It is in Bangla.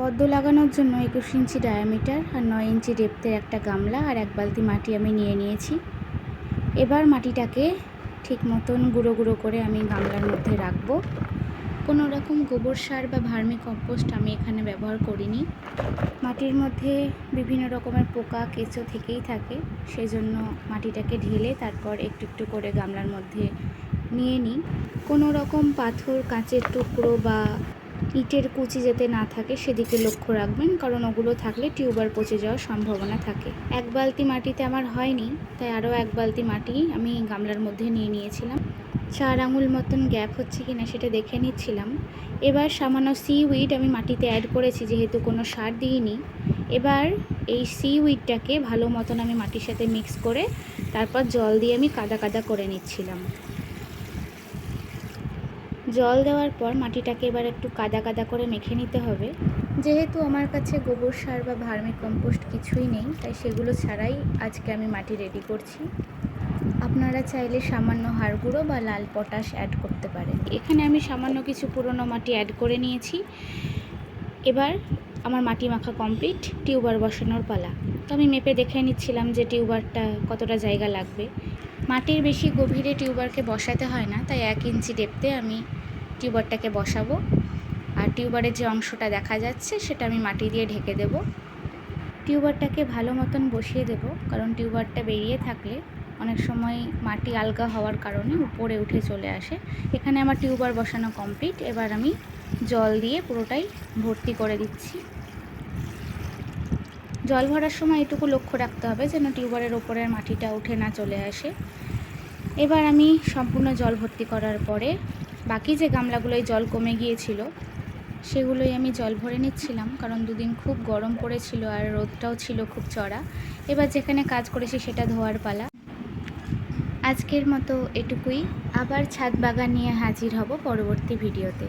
পদ্ম লাগানোর জন্য একুশ ইঞ্চি ডায়ামিটার আর নয় ইঞ্চি ডেপ্থের একটা গামলা আর এক বালতি মাটি আমি নিয়ে নিয়েছি। এবার মাটিটাকে ঠিক মতন গুঁড়ো গুঁড়ো করে আমি গামলার মধ্যে রাখব। কোনো রকম গোবর সার বা ভার্মি কম্পোস্ট আমি এখানে ব্যবহার করিনি। মাটির মধ্যে বিভিন্ন রকমের পোকা, কেঁচো থেকেই থাকে, সেজন্য মাটিটাকে ঢেলে তারপর একটু একটু করে গামলার মধ্যে নিয়ে নিই। কোনো রকম পাথর, কাঁচের টুকরো বা ইটের কুচি যাতে না থাকে, সেদিকে লক্ষ্য রাখবেন, কারণ ওগুলো থাকলে টিউবার পচে যাওয়ার সম্ভাবনা থাকে। এক বালতি মাটিতে আমার হয়নি, তাই আরও এক বালতি মাটি আমি গামলার মধ্যে নিয়ে নিয়েছিলাম। চার আঙুল মতন গ্যাপ হচ্ছে কি না সেটা দেখে নিচ্ছিলাম। এবার সামান্য সি উইড আমি মাটিতে অ্যাড করেছি, যেহেতু কোনো সার দিইনি। এবার এই সি উইডটাকে ভালো মতন আমি মাটির সাথে মিক্স করে, তারপর জল দিয়ে আমি কাদা কাদা করে নিচ্ছিলাম। জল দেওয়ার পর মাটিটাকে এবার একটু কাদা কাদা করে মেখে নিতে হবে। যেহেতু আমার কাছে গোবর সার বা ভার্মি কম্পোস্ট কিছুই নেই, তাই সেগুলো ছাড়াই আজকে আমি মাটি রেডি করছি। আপনারা চাইলে সামান্য হাড় গুঁড়ো বা লাল পটাশ অ্যাড করতে পারেন। এখানে আমি সামান্য কিছু পুরনো মাটি অ্যাড করে নিয়েছি। এবার আমার মাটি মাখা কমপ্লিট টিউবার বসানোর পালা। তো আমি মেপে দেখে নিচ্ছিলাম যে টিউবারটা কতটা জায়গা লাগবে। মাটির বেশি গভীরে টিউবারকে বসাতে হয় না, তাই এক ইঞ্চি ডেপতে আমি টিউবারটাকে বসাবো। আর টিউবারের যে অংশটা দেখা যাচ্ছে, সেটা আমি মাটি দিয়ে ঢেকে দেব। টিউবারটাকে ভালো মতন বসিয়ে দেব, কারণ টিউবারটা বেরিয়ে থাকলে অনেক সময় মাটি আলগা হওয়ার কারণে উপরে উঠে চলে আসে। এখানে আমার টিউবার বসানো কমপ্লিট। এবার আমি জল দিয়ে পুরোটাই ভর্তি করে দিচ্ছি। জল ভরার সময় এটুকু লক্ষ্য রাখতে হবে, যেন টিউবারের ওপরের মাটিটা উঠে না চলে আসে। এবার আমি সম্পূর্ণ জল ভর্তি করার পরে বাকি যে গামলাগুলোয় জল কমে গিয়েছিল, সেগুলোই আমি জল ভরে নিচ্ছিলাম, কারণ দুদিন খুব গরম পড়েছিল আর রোদটাও ছিল খুব চড়া। এবার যেখানে কাজ করেছি সেটা ধোয়ার পালা। আজকের মতো এটুকুই। আবার ছাদ বাগান নিয়ে হাজির হব পরবর্তী ভিডিওতে।